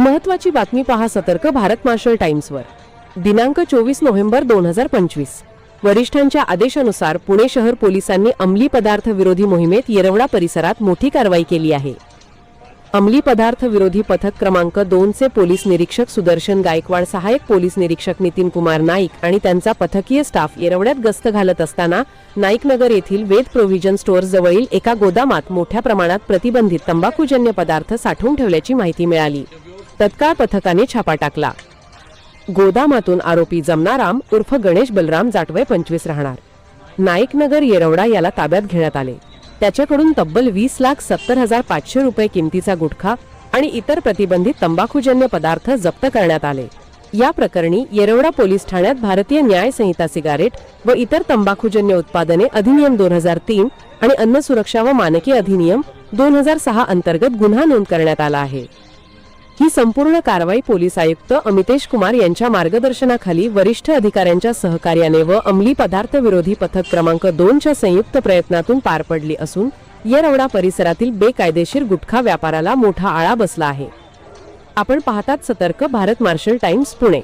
महत्वाची बातमी पहा सतर्क भारत मार्शल टाइम्सवर. दिनांक चोवीस नोव्हेंबर दोन हजार पंचवीस. वरिष्ठांच्या आदेशानुसार पुणे शहर पोलिसांनी अंमली पदार्थ विरोधी मोहिमेत येरवडा परिसरात मोठी कारवाई केली आहे. अंमली पदार्थ विरोधी पथक क्रमांक दोनचे पोलीस निरीक्षक सुदर्शन गायकवाड सहाय्यक पोलीस निरीक्षक नितीन कुमार नाईक आणि त्यांचा पथकीय स्टाफ येरवड्यात गस्त घालत असताना नाईकनगर येथील वेद प्रोव्हिजन स्टोअर जवळील एका गोदामात मोठ्या प्रमाणात प्रतिबंधित तंबाखूजन्य पदार्थ साठवून ठेवल्याची माहिती मिळाली. तत्काळ पथकाने छापा टाकला. गोदामातून आरोपी जमनाराम उर्फ गणेश बलराम जाटवय पंचवीस राहणार. नाईकनगर येरवडा याला ताब्यात घेण्यात आले. त्याच्याकडून तब्बल वीस लाख सत्तर हजार पाचशे रुपये किमतीचा गुटखा आणि इतर प्रतिबंधित तंबाखूजन्य पदार्थ जप्त करण्यात आले. या प्रकरणी येरवडा पोलीस ठाण्यात भारतीय न्याय संहिता सिगारेट व इतर तंबाखूजन्य उत्पादने अधिनियम दोन हजार तीन आणि अन्न सुरक्षा व मानके अधिनियम दोन हजार सहा अंतर्गत गुन्हा नोंद करण्यात आला आहे. ही संपूर्ण कारवाई पोलीस आयुक्त अमितेश कुमार यांच्या मार्गदर्शनाखाली वरिष्ठ अधिकाऱ्यांच्या सहकार्याने व अंमली पदार्थ विरोधी पथक क्रमांक दोनच्या संयुक्त प्रयत्नातून पार पडली असून येरवडा परिसरातील बेकायदेशीर गुटखा व्यापाराला मोठा आळा बसला आहे. आपण पाहतात सतर्क भारत मार्शल टाइम्स पुणे.